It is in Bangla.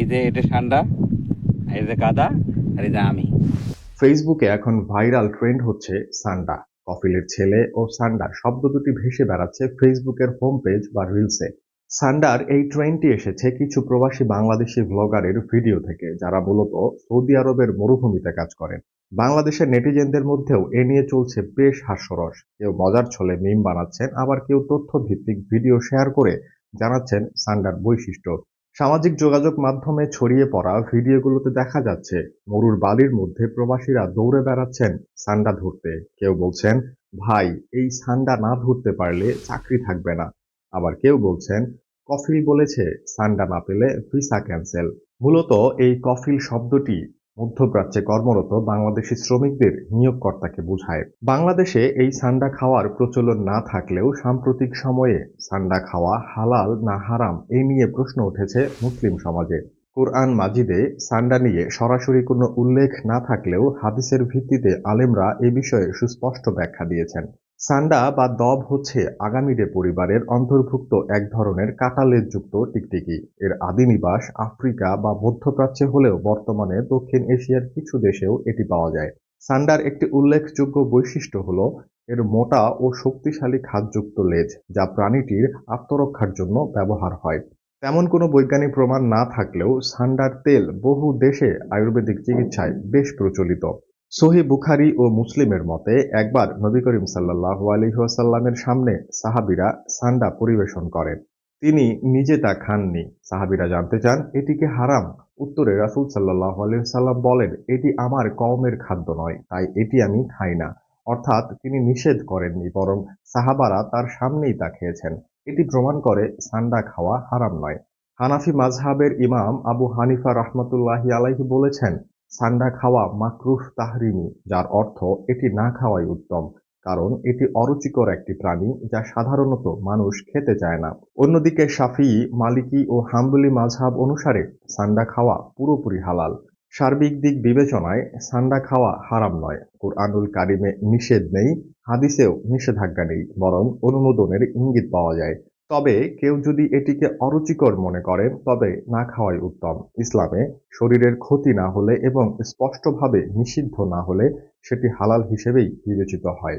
এই যে এটা ঠান্ডা এই যে কাদা, আর এই যে আমি। ফেসবুকে এখন ভাইরাল ট্রেন্ড হচ্ছে সান্ডা। কফিলের ছেলে ও সান্ডা শব্দ দুটি ভেসে বেড়াচ্ছে ফেসবুকের হোম পেজ বা রিলসে সান্ডার এই ট্রেন্ডটি এসেছে কিছু প্রবাসী বাংলাদেশি ব্লগারের ভিডিও থেকে, যারা মূলত সৌদি আরবের মরুভূমিতে কাজ করেন। বাংলাদেশের নেটিজেনদের মধ্যেও এ নিয়ে চলছে বেশ হাস্যরস। কেউ মজার ছলে মিম বানাচ্ছেন, আবার কেউ তথ্য ভিত্তিক ভিডিও শেয়ার করে জানাচ্ছেন সান্ডার বৈশিষ্ট্য। সামাজিক যোগাযোগ মাধ্যমে ছড়িয়ে পড়া ভিডিওগুলোতে দেখা যাচ্ছে, মরুর বালির মধ্যে প্রবাসীরা দৌড়ে বেড়াচ্ছেন সান্ডা ধরতে। কেউ বলছেন, ভাই, এই সান্ডা না ধরতে পারলে চাকরি থাকবে না। আবার কেউ বলছেন, কফিল বলেছে, সান্ডা না পেলে ভিসা ক্যান্সেল। মূলত এই কফিল শব্দটি মধ্যপ্রাচ্যে কর্মরত বাংলাদেশি শ্রমিকদের নিয়োগকর্তাকে বোঝায়। বাংলাদেশে এই সান্ডা খাওয়ার প্রচলন না থাকলেও সাম্প্রতিক সময়ে সান্ডা খাওয়া হালাল না হারাম এই নিয়ে প্রশ্ন উঠেছে মুসলিম সমাজে। কোরআন মাজিদে সান্ডা নিয়ে সরাসরি কোনো উল্লেখ না থাকলেও হাদিসের ভিত্তিতে আলেমরা এ বিষয়ে সুস্পষ্ট ব্যাখ্যা দিয়েছেন। সান্ডা বা দব হচ্ছে আগামিডে পরিবারের অন্তর্ভুক্ত এক ধরনের কাঁটালেজযুক্ত টিকটিকি। এর আদি নিবাস আফ্রিকা বা মধ্যপ্রাচ্যে হলেও বর্তমানে দক্ষিণ এশিয়ার কিছু দেশেও এটি পাওয়া যায়। সান্ডার একটি উল্লেখযোগ্য বৈশিষ্ট্য হল, এর মোটা ও শক্তিশালী খাদযুক্ত লেজ, যা প্রাণীটির আত্মরক্ষার জন্য ব্যবহার হয়। তেমন কোনো বৈজ্ঞানিক প্রমাণ না থাকলেও সান্ডার তেল বহু দেশে আয়ুর্বেদিক চিকিৎসায় বেশ প্রচলিত। সহি বুখারি ও মুসলিমের মতে, একবার নবী করিম সাল্লাহ আলহিহাসাল্লামের সামনে সাহাবিরা সান্ডা পরিবেশন করেন। তিনি নিজে তা খাননি। সাহাবিরা জানতে চান, এটিকে হারাম। উত্তরে রাসুল সাল্লাহ আলহিহাল্লাম বলেন, এটি আমার কওমের খাদ্য নয়, তাই এটি আমি খাই না। অর্থাৎ তিনি নিষেধ করেননি, বরং সাহাবারা তার সামনেই তা খেয়েছেন। এটি প্রমাণ করে সান্ডা খাওয়া হারাম নয়। হানাফি মাজহাবের ইমাম আবু হানিফা রহমতুল্লাহি আলাইহি বলেছেন সান্ডা খাওয়া মাকরুহ তাহরিমি, যার অর্থ এটি না খাওয়াই উত্তম, কারণ এটি অরুচিকর একটি প্রাণী যা সাধারণত মানুষ খেতে চায় না। অন্যদিকে শাফি, মালিকি ও হাম্বলি মাঝহাব অনুসারে সান্ডা খাওয়া পুরোপুরি হালাল। সার্বিক দিক বিবেচনায় সান্ডা খাওয়া হারাম নয়। কোরআনুল কারিমে নিষেধ নেই, হাদিসেও নিষেধাজ্ঞা নেই, বরং অনুমোদনের ইঙ্গিত পাওয়া যায়। তবে কেউ যদি এটিকে অরুচিকর মনে করেন তবে না খাওয়াই উত্তম। ইসলামে শরীরের ক্ষতি না হলে এবং স্পষ্টভাবে নিষিদ্ধ না হলে সেটি হালাল হিসেবেই বিবেচিত হয়।